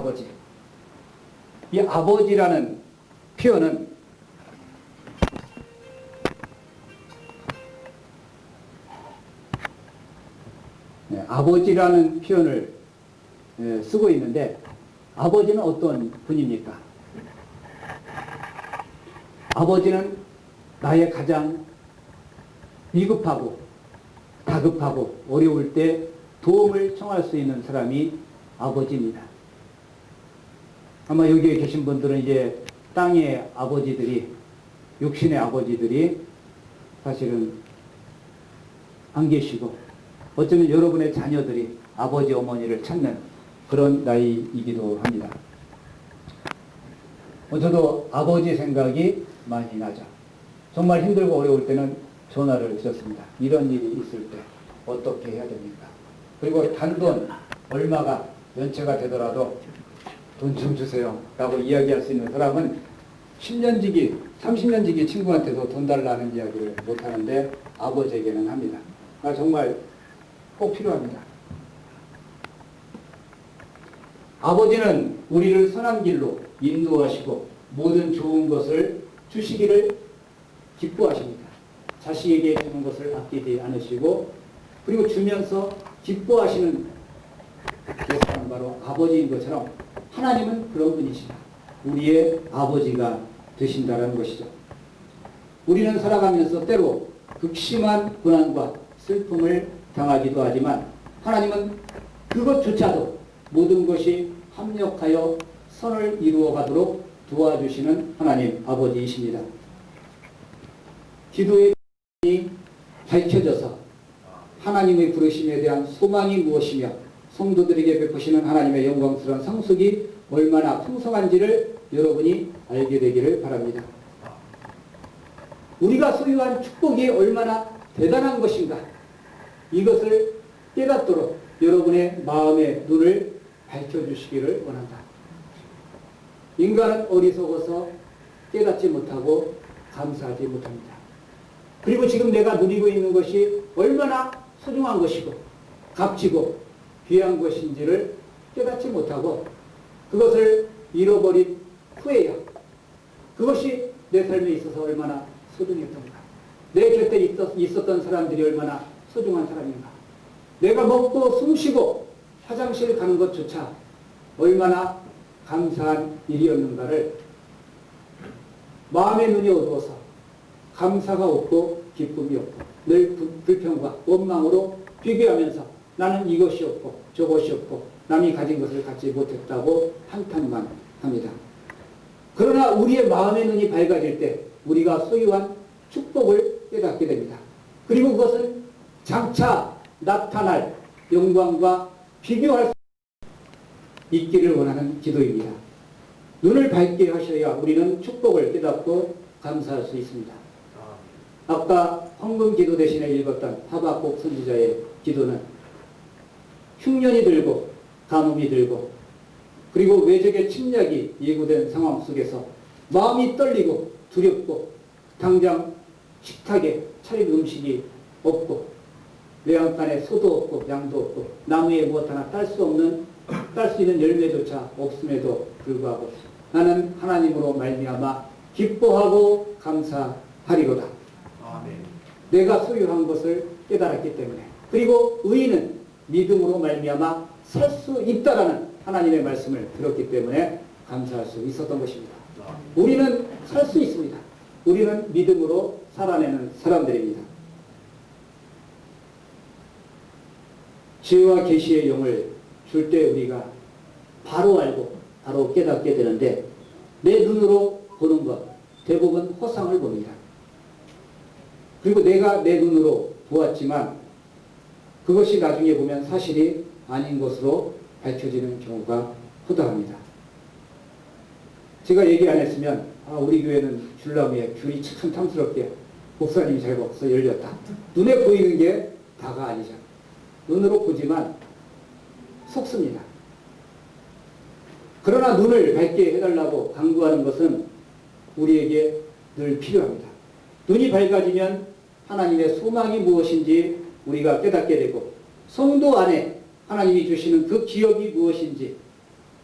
아버지. 이 아버지라는 표현은 네, 아버지라는 표현을 예, 쓰고 있는데 아버지는 어떤 분입니까? 아버지는 나의 가장 비급하고 다급하고 어려울 때 도움을 청할 수 있는 사람이 아버지입니다. 아마 여기에 계신 분들은 이제 땅의 아버지들이 육신의 아버지들이 사실은 안 계시고 어쩌면 여러분의 자녀들이 아버지 어머니를 찾는 그런 나이이기도 합니다. 어, 저도 아버지 생각이 많이 나죠. 정말 힘들고 어려울 때는 전화를 드렸습니다. 이런 일이 있을 때 어떻게 해야 됩니까? 그리고 단돈 얼마가 연체가 되더라도 돈 좀 주세요. 라고 이야기할 수 있는 사람은 10년 지기, 30년 지기 친구한테도 돈 달라는 이야기를 못 하는데 아버지에게는 합니다. 아, 정말 꼭 필요합니다. 아버지는 우리를 선한 길로 인도하시고 모든 좋은 것을 주시기를 기뻐하십니다. 자식에게 주는 것을 아끼지 않으시고 그리고 주면서 기뻐하시는 그 사람 바로 아버지인 것처럼 하나님은 그런 분이시다. 우리의 아버지가 되신다는 것이죠. 우리는 살아가면서 때로 극심한 고난과 슬픔을 당하기도 하지만 하나님은 그것조차도 모든 것이 합력하여 선을 이루어 가도록 도와주시는 하나님 아버지이십니다. 기도의 이 밝혀져서 하나님의 부르심에 대한 소망이 무엇이며 성도들에게 베푸시는 하나님의 영광스러운 상속이 얼마나 풍성한지를 여러분이 알게 되기를 바랍니다. 우리가 소유한 축복이 얼마나 대단한 것인가 이것을 깨닫도록 여러분의 마음의 눈을 밝혀주시기를 원한다. 인간은 어리석어서 깨닫지 못하고 감사하지 못합니다. 그리고 지금 내가 누리고 있는 것이 얼마나 소중한 것이고 값지고 귀한 것인지를 깨닫지 못하고 그것을 잃어버린 후에야 그것이 내 삶에 있어서 얼마나 소중했던가 내 곁에 있었던 사람들이 얼마나 소중한 사람인가. 내가 먹고 숨쉬고 화장실 가는 것조차 얼마나 감사한 일이었는가를 마음의 눈이 어두워서 감사가 없고 기쁨이 없고 늘 불평과 원망으로 비교하면서 나는 이것이 없고 저것이 없고 남이 가진 것을 갖지 못했다고 한탄만 합니다. 그러나 우리의 마음의 눈이 밝아질 때 우리가 소유한 축복을 깨닫게 됩니다. 그리고 그것은 장차 나타날 영광과 비교할 수 있기를 원하는 기도입니다. 눈을 밝게 하셔야 우리는 축복을 깨닫고 감사할 수 있습니다. 아까 황금 기도 대신에 읽었던 하박국 선지자의 기도는 흉년이 들고 가뭄이 들고 그리고 외적의 침략이 예고된 상황 속에서 마음이 떨리고 두렵고 당장 식탁에 차린 음식이 없고 외양간에 소도 없고 양도 없고 나무에 무엇 하나 딸 수 없는 딸 수 있는 열매조차 없음에도 불구하고 나는 하나님으로 말미암아 기뻐하고 감사하리로다. 내가 소유한 것을 깨달았기 때문에 그리고 의인은 믿음으로 말미암아 살수 있다라는 하나님의 말씀을 들었기 때문에 감사할 수 있었던 것입니다. 우리는 살수 있습니다. 우리는 믿음으로 살아내는 사람들입니다. 지혜와 계시의 영을 줄 때 우리가 바로 알고 바로 깨닫게 되는데 내 눈으로 보는 것 대부분 허상을 봅니다. 그리고 내가 내 눈으로 보았지만 그것이 나중에 보면 사실이 아닌 것으로 밝혀지는 경우가 허다합니다. 제가 얘기 안 했으면 아, 우리 교회는 줄나무에 귤이 참 탐스럽게 목사님이 잘 먹어서 열렸다. 눈에 보이는 게 다가 아니죠. 눈으로 보지만 속습니다. 그러나 눈을 밝게 해달라고 강구하는 것은 우리에게 늘 필요합니다. 눈이 밝아지면 하나님의 소망이 무엇인지 우리가 깨닫게 되고 성도 안에 하나님이 주시는 그 기업이 무엇인지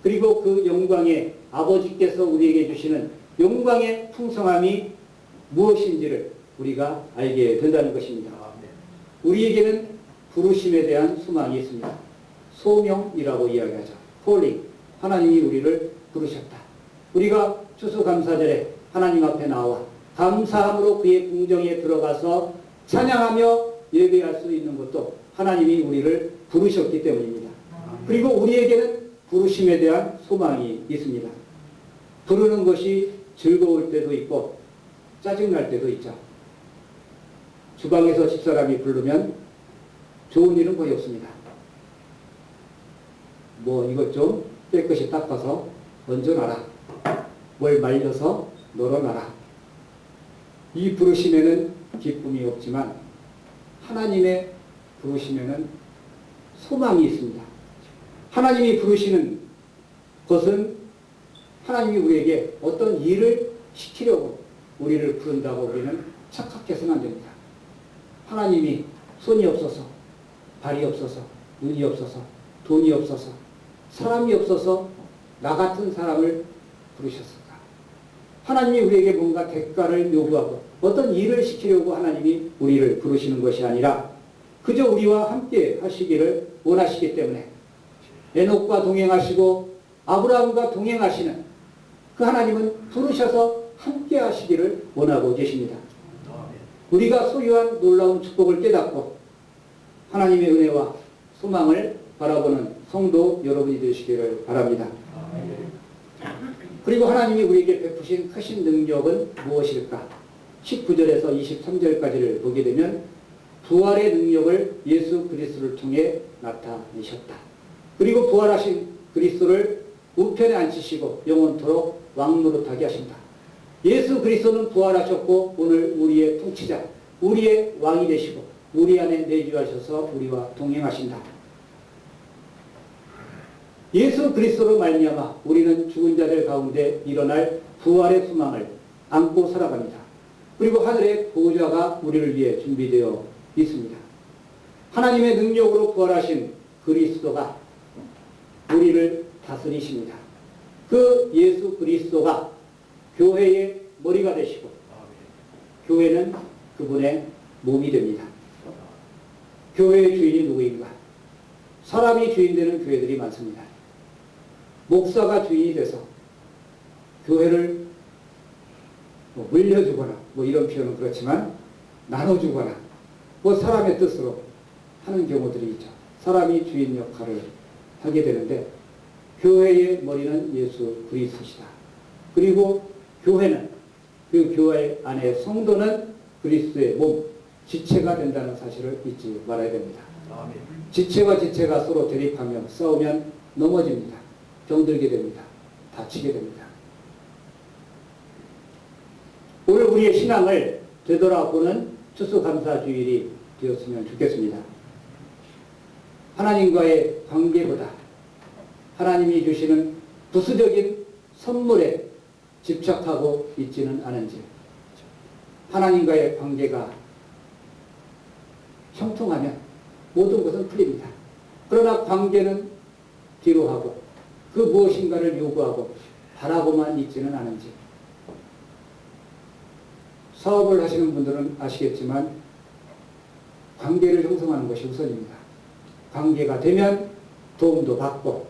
그리고 그 영광의 아버지께서 우리에게 주시는 영광의 풍성함이 무엇인지를 우리가 알게 된다는 것입니다. 우리에게는 부르심에 대한 소망이 있습니다. 소명이라고 이야기하죠. calling. 하나님이 우리를 부르셨다. 우리가 추수감사절에 하나님 앞에 나와 감사함으로 그의 궁정에 들어가서 찬양하며 예배할 수 있는 것도 하나님이 우리를 부르셨기 때문입니다. 그리고 우리에게는 부르심에 대한 소망이 있습니다. 부르는 것이 즐거울 때도 있고 짜증날 때도 있죠. 주방에서 집사람이 부르면 좋은 일은 거의 없습니다. 뭐 이것 좀 깨끗이 닦아서 얹어놔라. 뭘 말려서 널어놔라. 이 부르심에는 기쁨이 없지만 하나님의 부르심에는 소망이 있습니다. 하나님이 부르시는 것은 하나님이 우리에게 어떤 일을 시키려고 우리를 부른다고 우리는 착각해서는 안 됩니다. 하나님이 손이 없어서, 발이 없어서, 눈이 없어서, 돈이 없어서, 사람이 없어서 나 같은 사람을 부르셨을까? 하나님이 우리에게 뭔가 대가를 요구하고 어떤 일을 시키려고 하나님이 우리를 부르시는 것이 아니라 그저 우리와 함께 하시기를 원하시기 때문에 에녹과 동행하시고 아브라함과 동행하시는 그 하나님은 부르셔서 함께 하시기를 원하고 계십니다. 우리가 소유한 놀라운 축복을 깨닫고 하나님의 은혜와 소망을 바라보는 성도 여러분이 되시기를 바랍니다. 그리고 하나님이 우리에게 베푸신 크신 능력은 무엇일까? 19절에서 23절까지를 보게 되면 부활의 능력을 예수 그리스도를 통해 나타내셨다. 그리고 부활하신 그리스도를 우편에 앉히시고 영원토록 왕노릇하게 하신다. 예수 그리스도는 부활하셨고 오늘 우리의 통치자, 우리의 왕이 되시고 우리 안에 내주하셔서 우리와 동행하신다. 예수 그리스도로 말미암아 우리는 죽은 자들 가운데 일어날 부활의 소망을 안고 살아갑니다. 그리고 하늘의 보호자가 우리를 위해 준비되어 있습니다. 하나님의 능력으로 부활하신 그리스도가 우리를 다스리십니다. 그 예수 그리스도가 교회의 머리가 되시고 교회는 그분의 몸이 됩니다. 교회의 주인이 누구인가? 사람이 주인 되는 교회들이 많습니다. 목사가 주인이 돼서 교회를 뭐 물려주거나 뭐 이런 표현은 그렇지만 나눠주거나 뭐 사람의 뜻으로 하는 경우들이 있죠. 사람이 주인 역할을 하게 되는데 교회의 머리는 예수 그리스도시다. 그리고 교회는 그 교회 안에 성도는 그리스도의 몸, 지체가 된다는 사실을 잊지 말아야 됩니다. 지체와 지체가 서로 대립하며 싸우면 넘어집니다. 병들게 됩니다. 다치게 됩니다. 오늘 우리의 신앙을 되돌아보는 추수감사 주일이 되었으면 좋겠습니다. 하나님과의 관계보다 하나님이 주시는 부수적인 선물에 집착하고 있지는 않은지 하나님과의 관계가 형통하면 모든 것은 풀립니다. 그러나 관계는 뒤로 하고 그 무엇인가를 요구하고 바라고만 있지는 않은지 사업을 하시는 분들은 아시겠지만 관계를 형성하는 것이 우선입니다. 관계가 되면 도움도 받고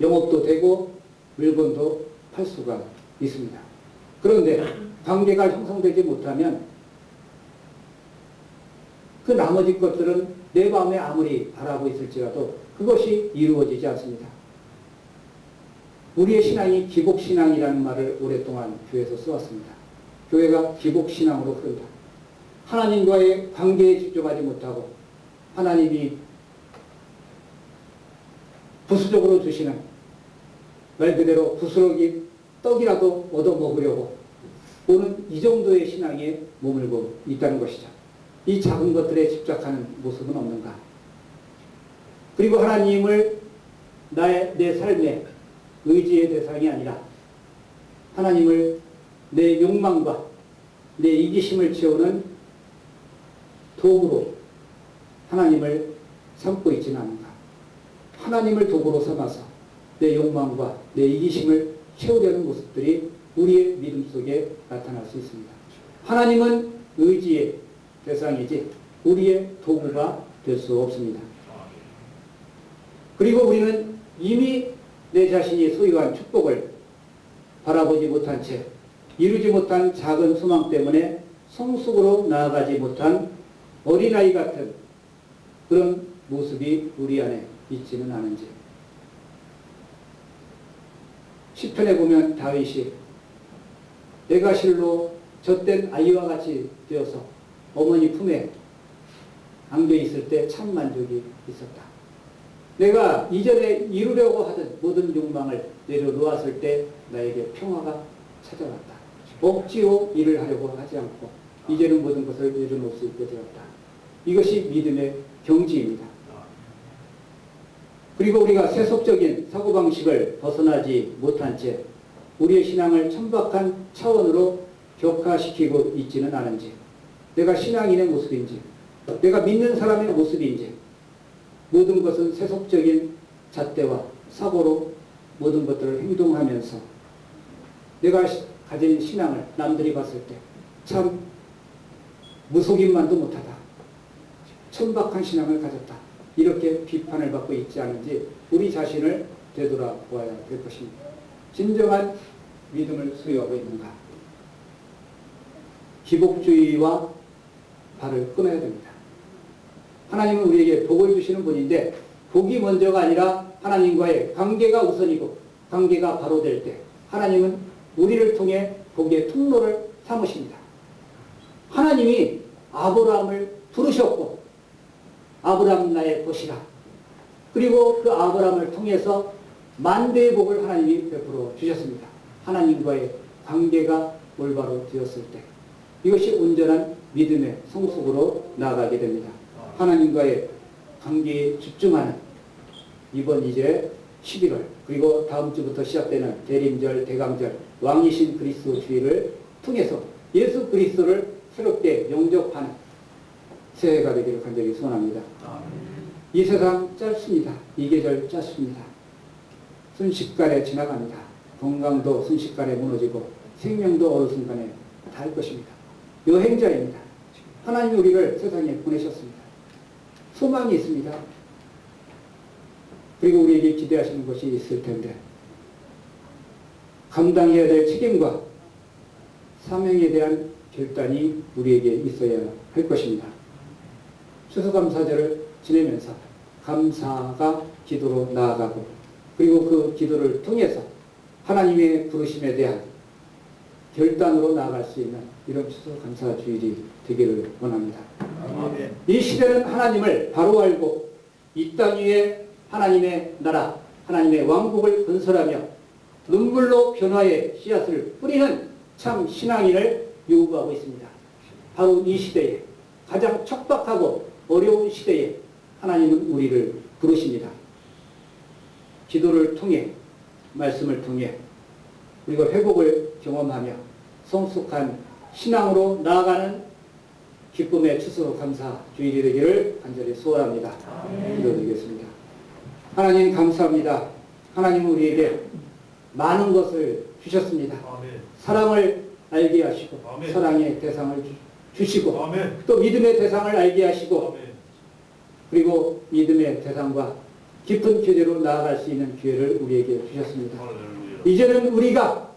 영업도 되고 물건도 팔 수가 있습니다. 그런데 관계가 형성되지 못하면 그 나머지 것들은 내 마음에 아무리 바라고 있을지라도 그것이 이루어지지 않습니다. 우리의 신앙이 기복신앙이라는 말을 오랫동안 교회에서 써왔습니다. 교회가 기복신앙으로 흐른다. 하나님과의 관계에 집중하지 못하고 하나님이 부수적으로 주시는 말 그대로 부스러기 떡이라도 얻어 먹으려고 오는 이 정도의 신앙에 머물고 있다는 것이죠. 이 작은 것들에 집착하는 모습은 없는가? 그리고 하나님을 나의 내 삶의 의지의 대상이 아니라 하나님을 내 욕망과 내 이기심을 채우는 도구로 하나님을 삼고 있지는 않은가? 하나님을 도구로 삼아서 내 욕망과 내 이기심을 채우려는 모습들이 우리의 믿음 속에 나타날 수 있습니다. 하나님은 의지의 대상이지 우리의 도구가 될 수 없습니다. 그리고 우리는 이미 내 자신이 소유한 축복을 바라보지 못한 채 이루지 못한 작은 소망 때문에 성숙으로 나아가지 못한 어린아이 같은 그런 모습이 우리 안에 있지는 않은지. 시편에 보면 다윗이 내가 실로 젖된 아이와 같이 되어서 어머니 품에 안겨 있을 때 참 만족이 있었다. 내가 이전에 이루려고 하던 모든 욕망을 내려놓았을 때 나에게 평화가 찾아왔다. 억지로 일을 하려고 하지 않고 이제는 모든 것을 내려놓을 수 있게 되었다. 이것이 믿음의 경지입니다. 그리고 우리가 세속적인 사고방식을 벗어나지 못한 채 우리의 신앙을 천박한 차원으로 격화시키고 있지는 않은지 내가 신앙인의 모습인지 내가 믿는 사람의 모습인지 모든 것은 세속적인 잣대와 사고로 모든 것들을 행동하면서 내가 시- 가진 신앙을 남들이 봤을 때 참 무속인만도 못하다. 천박한 신앙을 가졌다. 이렇게 비판을 받고 있지 않은지 우리 자신을 되돌아보아야 될 것입니다. 진정한 믿음을 소유하고 있는가? 기복주의와 발을 끊어야 됩니다. 하나님은 우리에게 복을 주시는 분인데 복이 먼저가 아니라 하나님과의 관계가 우선이고 관계가 바로 될 때 하나님은 우리를 통해 복의 통로를 삼으십니다. 하나님이 아브라함을 부르셨고 아브라함 나의 것이라 그리고 그 아브라함을 통해서 만대의 복을 하나님이 베풀어 주셨습니다. 하나님과의 관계가 올바로 되었을 때 이것이 온전한 믿음의 성숙으로 나아가게 됩니다. 하나님과의 관계에 집중하는 이번 이제 11월 그리고 다음 주부터 시작되는 대림절, 대강절, 왕이신 그리스도 주의를 통해서 예수 그리스도를 새롭게 영접하는 새해가 되기를 간절히 소원합니다. 이 세상 짧습니다. 이 계절 짧습니다. 순식간에 지나갑니다. 건강도 순식간에 무너지고 생명도 어느 순간에 닿을 것입니다. 여행자입니다. 하나님 우리를 세상에 보내셨습니다. 소망이 있습니다. 그리고 우리에게 기대하시는 것이 있을 텐데 감당해야 될 책임과 사명에 대한 결단이 우리에게 있어야 할 것입니다. 추수감사절을 지내면서 감사가 기도로 나아가고 그리고 그 기도를 통해서 하나님의 부르심에 대한 결단으로 나아갈 수 있는 이런 추수감사 주일이 되기를 원합니다. 이 시대는 하나님을 바로 알고 이 땅 위에 하나님의 나라, 하나님의 왕국을 건설하며 눈물로 변화의 씨앗을 뿌리는 참 신앙인을 요구하고 있습니다. 바로 이 시대에 가장 척박하고 어려운 시대에 하나님은 우리를 부르십니다. 기도를 통해 말씀을 통해 그리고 회복을 경험하며 성숙한 신앙으로 나아가는 기쁨의 추수 감사 주일이 되기를 간절히 소원합니다. 기도드리겠습니다. 하나님 감사합니다. 하나님은 우리에게 많은 것을 주셨습니다. 사랑을 알게 하시고 아멘. 사랑의 대상을 주- 주시고 아멘. 또 믿음의 대상을 알게 하시고 아멘. 그리고 믿음의 대상과 깊은 교제로 나아갈 수 있는 기회를 우리에게 주셨습니다. 할렐루야. 이제는 우리가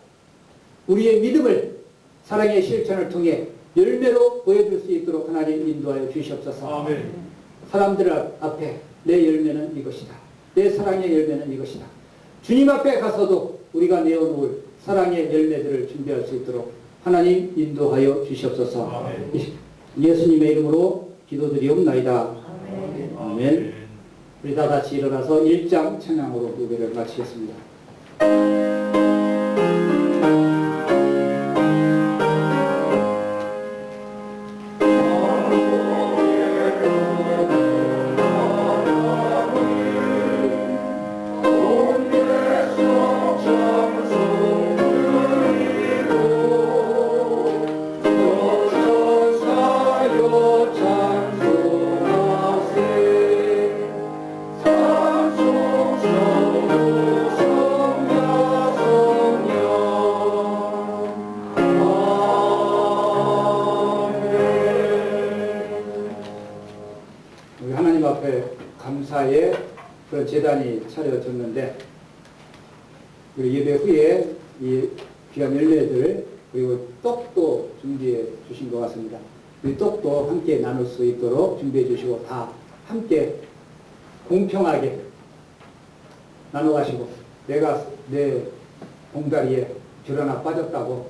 우리의 믿음을 사랑의 실천을 통해 열매로 보여줄 수 있도록 하나님 인도하여 주시옵소서. 아멘. 사람들 앞- 앞에 내 열매는 이것이다. 내 사랑의 열매는 이것이다. 주님 앞에 가서도 우리가 내어놓을 사랑의 열매들을 준비할 수 있도록 하나님 인도하여 주시옵소서. 아멘. 예- 예수님의 이름으로 기도드리옵나이다. 아멘. 우리 다 같이 일어나서 일장 찬양으로 예배를 마치겠습니다. 우리 예배 후에 이 귀한 열매들 그리고 떡도 준비해 주신 것 같습니다. 이 떡도 함께 나눌 수 있도록 준비해 주시고 다 함께 공평하게 나눠 가시고 내가 내 봉다리에 줄 하나 빠졌다고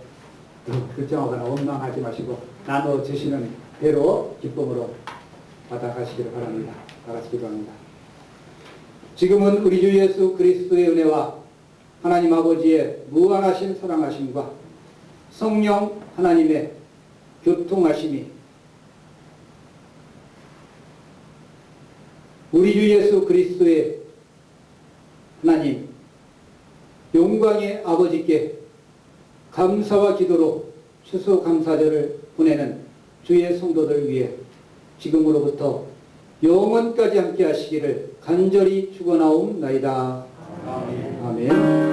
걱정하거나 원망하지 마시고 나눠 주시는 대로 기쁨으로 받아가시기를 바랍니다. 다 같이 기도합니다. 지금은 우리 주 예수 그리스도의 은혜와 하나님 아버지의 무한하신 사랑하심과 성령 하나님의 교통하심이 우리 주 예수 그리스도의 하나님 영광의 아버지께 감사와 기도로 추수 감사절을 보내는 주의 성도들 위해 지금으로부터 영원까지 함께 하시기를 간절히 축원하옵나이다. 아멘.